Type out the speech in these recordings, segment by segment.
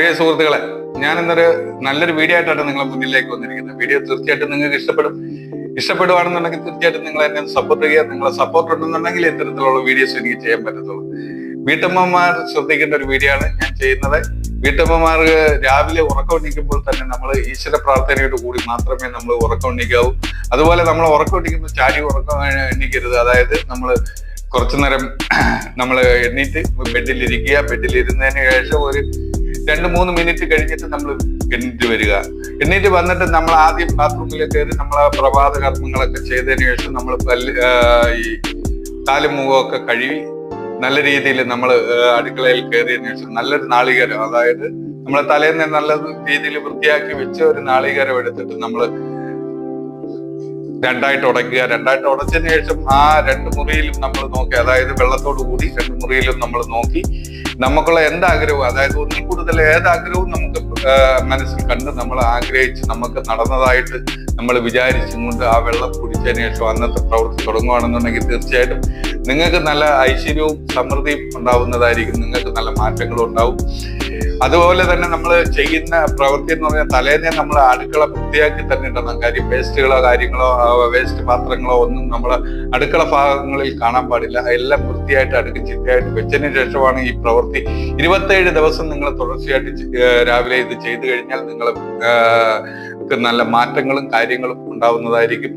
പ്രിയ സുഹൃത്തുക്കളെ ഞാൻ ഇന്നൊരു നല്ലൊരു വീഡിയോ ആയിട്ടാണ് നിങ്ങളെ മുന്നിലേക്ക് വന്നിരിക്കുന്നത്. വീഡിയോ തീർച്ചയായിട്ടും നിങ്ങൾക്ക് ഇഷ്ടപ്പെടും. ഇഷ്ടപ്പെടുവാണെന്നുണ്ടെങ്കിൽ തീർച്ചയായിട്ടും നിങ്ങൾ എന്നെ സപ്പോർട്ട് ചെയ്യുക. നിങ്ങളെ സപ്പോർട്ട് ഉണ്ടെന്നുണ്ടെങ്കിൽ ഇത്തരത്തിലുള്ള വീഡിയോസ് എനിക്ക് ചെയ്യാൻ പറ്റത്തുള്ളൂ. വീട്ടമ്മമാർ ശ്രദ്ധിക്കേണ്ട ഒരു വീഡിയോ ആണ് ഞാൻ ചെയ്യുന്നത്. വീട്ടമ്മമാർ രാവിലെ ഉറക്കം ഉണ്ണിക്കുമ്പോൾ തന്നെ നമ്മൾ ഈശ്വര പ്രാർത്ഥനയോട് കൂടി മാത്രമേ നമ്മൾ ഉറക്കം ഉണ്ണിക്കാവൂ അതുപോലെ നമ്മൾ ഉറക്കം ഉണ്ണിക്കുമ്പോൾ ചാടി ഉറക്കം എണ്ണിക്കരുത്. അതായത് നമ്മൾ കുറച്ചു നേരം നമ്മൾ എണ്ണീറ്റ് ബെഡിലിരിക്കുക. ബെഡിലിരുന്നതിന് ശേഷം ഒരു രണ്ട് മൂന്ന് മിനിറ്റ് കഴിഞ്ഞിട്ട് നമ്മൾ എണ്ണീറ്റ് വരിക. എണ്ണീറ്റ് വന്നിട്ട് നമ്മൾ ആദ്യം ബാത്റൂമിൽ കയറി നമ്മൾ പ്രഭാത കർമ്മങ്ങളൊക്കെ ചെയ്തതിന് ശേഷം നമ്മൾ പല്ല് ഈ കാലും മുഖമൊക്കെ കഴുകി നല്ല രീതിയിൽ നമ്മൾ അടുക്കളയിൽ കയറിയതിനു ശേഷം നല്ലൊരു നാളികേരം അതായത് നമ്മളെ തലേന്ന് നല്ല രീതിയിൽ വൃത്തിയാക്കി വെച്ച ഒരു നാളികേരം എടുത്തിട്ട് നമ്മൾ രണ്ടായിട്ട് ഉടയ്ക്കുക. രണ്ടായിട്ട് ഉടച്ചതിന് ശേഷം ആ രണ്ട് മുറിയിലും നമ്മൾ നോക്കി അതായത് വെള്ളത്തോട് കൂടി രണ്ട് മുറിയിലും നമ്മൾ നോക്കി നമുക്കുള്ള എന്താഗ്രഹവും അതായത് ഒന്നിൽ കൂടുതൽ ഏത് ആഗ്രഹവും നമുക്ക് മനസ്സിൽ കണ്ട് നമ്മൾ ആഗ്രഹിച്ച് നമുക്ക് നടന്നതായിട്ട് നമ്മൾ വിചാരിച്ചും കൊണ്ട് ആ വെള്ളം കുടിച്ചതിന് ശേഷം അന്നത്തെ പ്രവൃത്തി തുടങ്ങുകയാണെന്നുണ്ടെങ്കിൽ തീർച്ചയായിട്ടും നിങ്ങൾക്ക് നല്ല ഐശ്വര്യവും സമൃദ്ധിയും ഉണ്ടാവുന്നതായിരിക്കും. നിങ്ങൾക്ക് നല്ല മാറ്റങ്ങളും ഉണ്ടാവും. അതുപോലെ തന്നെ നമ്മൾ ചെയ്യുന്ന പ്രവൃത്തി എന്ന് പറഞ്ഞാൽ തലേന്നെ നമ്മൾ അടുക്കള വൃത്തിയാക്കി തന്നെ ഇടണം. കാര്യം വേസ്റ്റുകളോ കാര്യങ്ങളോ വേസ്റ്റ് പാത്രങ്ങളോ ഒന്നും നമ്മൾ അടുക്കള ഭാഗങ്ങളിൽ കാണാൻ പാടില്ല. എല്ലാം വൃത്തിയായിട്ട് അടുക്കി ചിട്ടയായിട്ട് വെച്ചതിന് ശേഷമാണ് ഈ പ്രവൃത്തി. ഇരുപത്തേഴ് ദിവസം നിങ്ങൾ തുടർച്ചയായിട്ട് രാവിലെ ഇത് ചെയ്തു കഴിഞ്ഞാൽ നിങ്ങൾ നല്ല മാറ്റങ്ങളും കാര്യങ്ങളും ഉണ്ടാവുന്നതായിരിക്കും.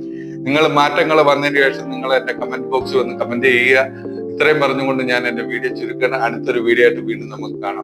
നിങ്ങൾ മാറ്റങ്ങൾ വന്നതിന് ശേഷം നിങ്ങൾ എന്റെ കമന്റ് ബോക്സിൽ വന്ന് കമന്റ് ചെയ്യുക. ഇത്രയും പറഞ്ഞുകൊണ്ട് ഞാൻ എന്റെ വീഡിയോ ചുരുക്കണം അടുത്തൊരു വീഡിയോ ആയിട്ട് വീണ്ടും നമുക്ക് കാണാം.